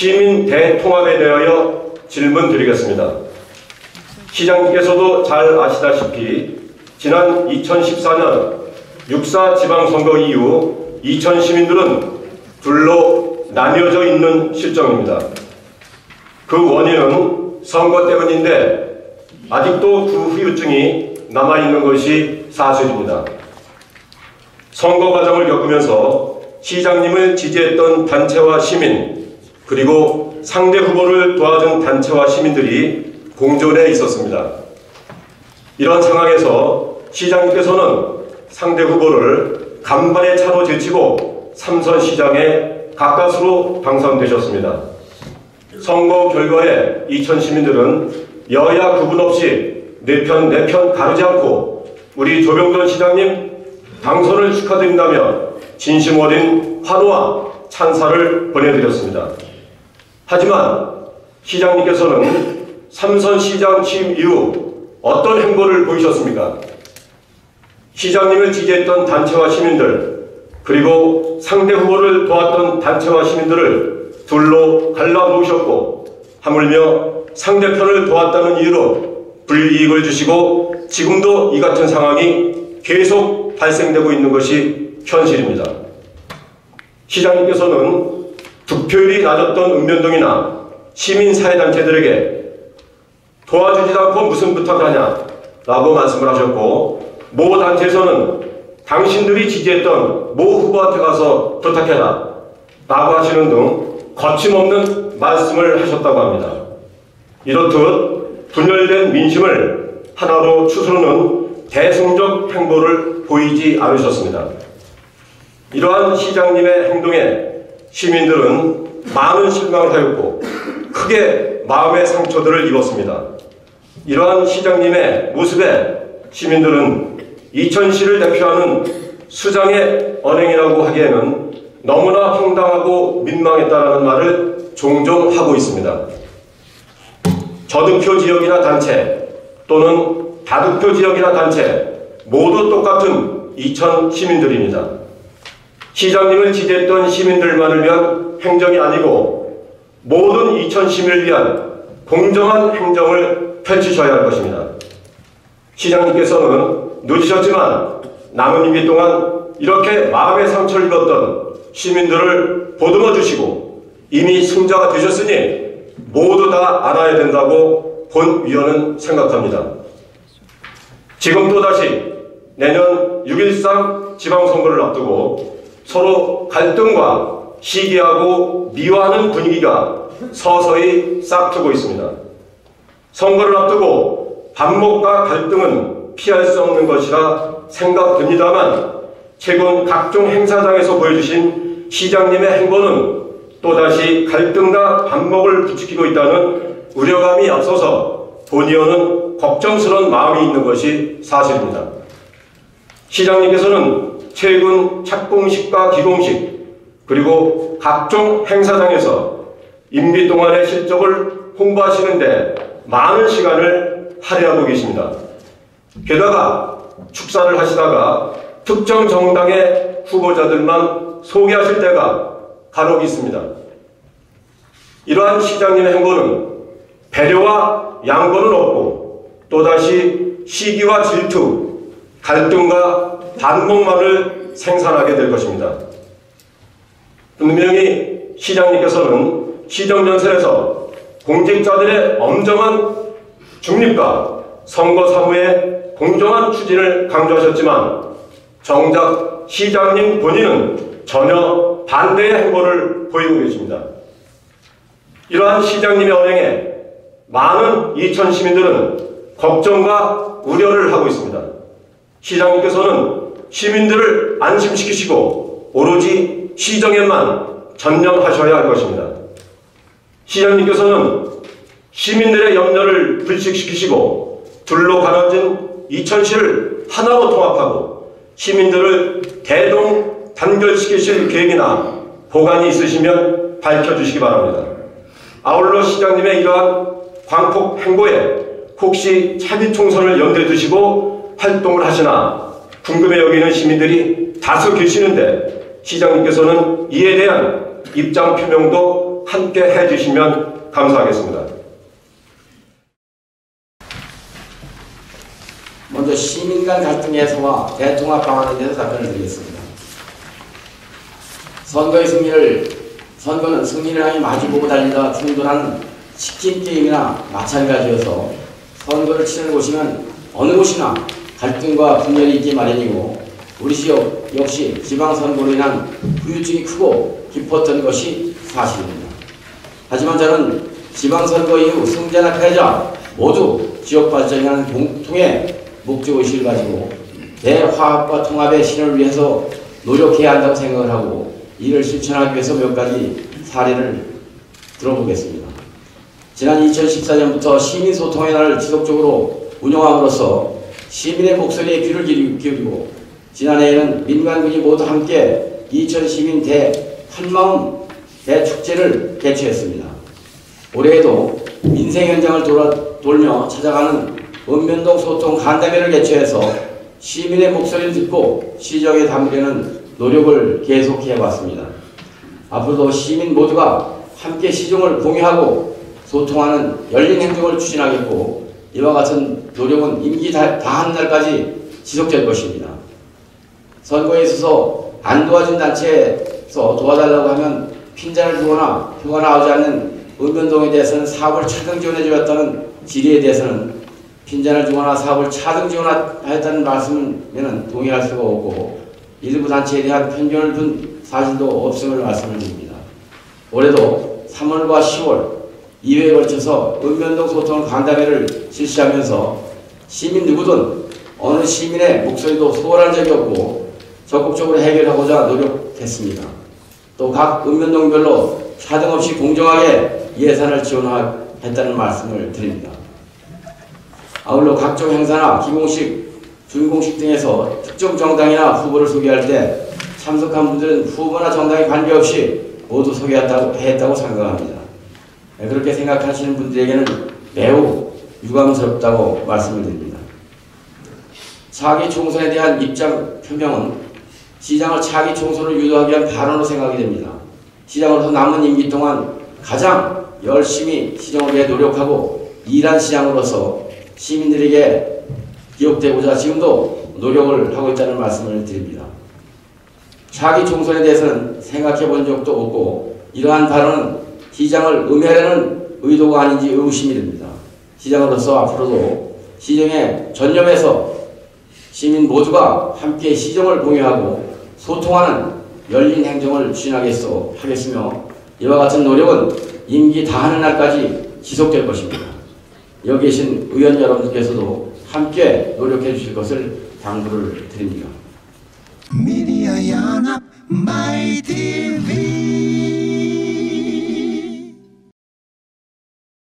시민 대통합에 대하여 질문 드리겠습니다. 시장님께서도 잘 아시다시피 지난 2014년 6.4 지방선거 이후 이천 시민들은 둘로 나뉘어져 있는 실정입니다. 그 원인은 선거 때문인데 아직도 그 후유증이 남아있는 것이 사실입니다. 선거 과정을 겪으면서 시장님을 지지했던 단체와 시민 그리고 상대 후보를 도와준 단체와 시민들이 공존해 있었습니다. 이런 상황에서 시장님께서는 상대 후보를 간발의 차로 제치고 삼선 시장에 가까스로 당선되셨습니다. 선거 결과에 이천 시민들은 여야 구분 없이 내편 내편 가르지 않고 우리 조병돈 시장님 당선을 축하드린다며 진심 어린 환호와 찬사를 보내드렸습니다. 하지만 시장님께서는 삼선 시장 취임 이후 어떤 행보를 보이셨습니까? 시장님을 지지했던 단체와 시민들 그리고 상대 후보를 도왔던 단체와 시민들을 둘로 갈라놓으셨고 하물며 상대편을 도왔다는 이유로 불이익을 주시고 지금도 이 같은 상황이 계속 발생되고 있는 것이 현실입니다. 시장님께서는 득표율이 낮았던 읍면동이나 시민사회단체들에게 도와주지 않고 무슨 부탁을 하냐 라고 말씀을 하셨고 모 단체에서는 당신들이 지지했던 모 후보한테 가서 부탁해라 라고 하시는 등 거침없는 말씀을 하셨다고 합니다. 이렇듯 분열된 민심을 하나로 추스르는 대승적 행보를 보이지 않으셨습니다. 이러한 시장님의 행동에 시민들은 많은 실망을 하였고 크게 마음의 상처들을 입었습니다. 이러한 시장님의 모습에 시민들은 이천시를 대표하는 수장의 언행이라고 하기에는 너무나 황당하고 민망했다는 말을 종종 하고 있습니다. 저득표 지역이나 단체 또는 다득표 지역이나 단체 모두 똑같은 이천 시민들입니다. 시장님을 지지했던 시민들만을 위한 행정이 아니고 모든 이천 시민을 위한 공정한 행정을 펼치셔야 할 것입니다. 시장님께서는 늦으셨지만 남은 임기 동안 이렇게 마음의 상처를 입었던 시민들을 보듬어 주시고 이미 승자가 되셨으니 모두 다 알아야 된다고 본위원은 생각합니다. 지금 또다시 내년 6.13 지방선거를 앞두고 서로 갈등과 시기하고 미워하는 분위기가 서서히 싹트고 있습니다. 선거를 앞두고 반목과 갈등은 피할 수 없는 것이라 생각됩니다만 최근 각종 행사장에서 보여주신 시장님의 행보는 또다시 갈등과 반목을 부추기고 있다는 우려감이 앞서서 본의원은 걱정스러운 마음이 있는 것이 사실입니다. 시장님께서는 최근 착공식과 기공식 그리고 각종 행사장에서 임기 동안의 실적을 홍보하시는데 많은 시간을 할애하고 계십니다. 게다가 축사를 하시다가 특정 정당의 후보자들만 소개하실 때가 간혹 있습니다. 이러한 시장님의 행보는 배려와 양보는 없고 또다시 시기와 질투, 갈등과 반목만을 생산하게 될 것입니다. 분명히 시장님께서는 시정연설에서 공직자들의 엄정한 중립과 선거 사무의 공정한 추진을 강조하셨지만 정작 시장님 본인은 전혀 반대의 행보를 보이고 계십니다. 이러한 시장님의 언행에 많은 이천 시민들은 걱정과 우려를 하고 있습니다. 시장님께서는 시민들을 안심시키시고 오로지 시정에만 전념하셔야 할 것입니다. 시장님께서는 시민들의 염려를 불식시키시고 둘로 가려진 이천시를 하나로 통합하고 시민들을 대동 단결시키실 계획이나 보관이 있으시면 밝혀주시기 바랍니다. 아울러 시장님의 이러한 광폭 행보에 혹시 차기 총선을 연대 두시고 활동을 하시나 궁금해 여기는 시민들이 다수 계시는데 시장님께서는 이에 대한 입장 표명도 함께 해주시면 감사하겠습니다. 먼저 시민 간 갈등 해소와 대통합 방안에 대해서 답변을 드리겠습니다. 선거의 승리를 선거는 승리를 향해 마주보고 달리다 충돌하는 치킨 게임이나 마찬가지여서 선거를 치르는 곳이면 어느 곳이나 갈등과 분열이 있기 마련이고 우리 지역 역시 지방선거로 인한 후유증이 크고 깊었던 것이 사실입니다. 하지만 저는 지방선거 이후 승자나 패자 모두 지역 발전이라는 공통의 목적의식을 가지고 대화합과 통합의 신을 위해서 노력해야 한다고 생각을 하고 이를 실천하기 위해서 몇 가지 사례를 들어보겠습니다. 지난 2014년부터 시민소통의 날을 지속적으로 운영함으로써 시민의 목소리에 귀를 기울이고 지난해에는 민간군이 모두 함께 2000시민 대 한마음 대축제를 개최했습니다. 올해에도 민생 현장을 돌아, 돌며 찾아가는 읍면동 소통 간담회를 개최해서 시민의 목소리를 듣고 시정에 담으려는 노력을 계속해 왔습니다. 앞으로도 시민 모두가 함께 시정을 공유하고 소통하는 열린 행정을 추진하겠고 이와 같은 노력은 임기 다, 다한 날까지 지속될 것입니다. 선거에 있어서 안 도와준 단체에서 도와달라고 하면 핀잔을 주거나 표가 나오지 않는 읍면동에 대해서는 사업을 차등 지원해 주었다는 질의에 대해서는 핀잔을 주거나 사업을 차등 지원하였다는 말씀에는 동의할 수가 없고 일부 단체에 대한 편견을 둔 사실도 없음을 말씀을 드립니다. 올해도 3월과 10월 2회에 걸쳐서 읍면동 소통 간담회를 실시하면서 시민 누구든 어느 시민의 목소리도 소홀한 적이 없고 적극적으로 해결하고자 노력했습니다. 또 각 읍면동별로 차등 없이 공정하게 예산을 지원했다는 말씀을 드립니다. 아울러 각종 행사나 기공식, 준공식 등에서 특정 정당이나 후보를 소개할 때 참석한 분들은 후보나 정당에 관계없이 모두 소개했다고 했다고 생각합니다. 네, 그렇게 생각하시는 분들에게는 매우 유감스럽다고 말씀을 드립니다. 차기 총선에 대한 입장 표명은 시장을 차기 총선을 유도하기 위한 발언으로 생각이 됩니다. 시장으로서 남은 임기 동안 가장 열심히 시정을 위해 노력하고 일한 시장으로서 시민들에게 기억되고자 지금도 노력을 하고 있다는 말씀을 드립니다. 차기 총선에 대해서는 생각해 본 적도 없고 이러한 발언은 시장을 음해하려는 의도가 아닌지 의구심이 듭니다. 시장으로서 앞으로도 시정에 전념해서 시민 모두가 함께 시정을 공유하고 소통하는 열린 행정을 추진하겠소 하겠으며 이와 같은 노력은 임기 다하는 날까지 지속될 것입니다. 여기 계신 의원 여러분들께서도 함께 노력해 주실 것을 당부를 드립니다. Media 연합 마이티비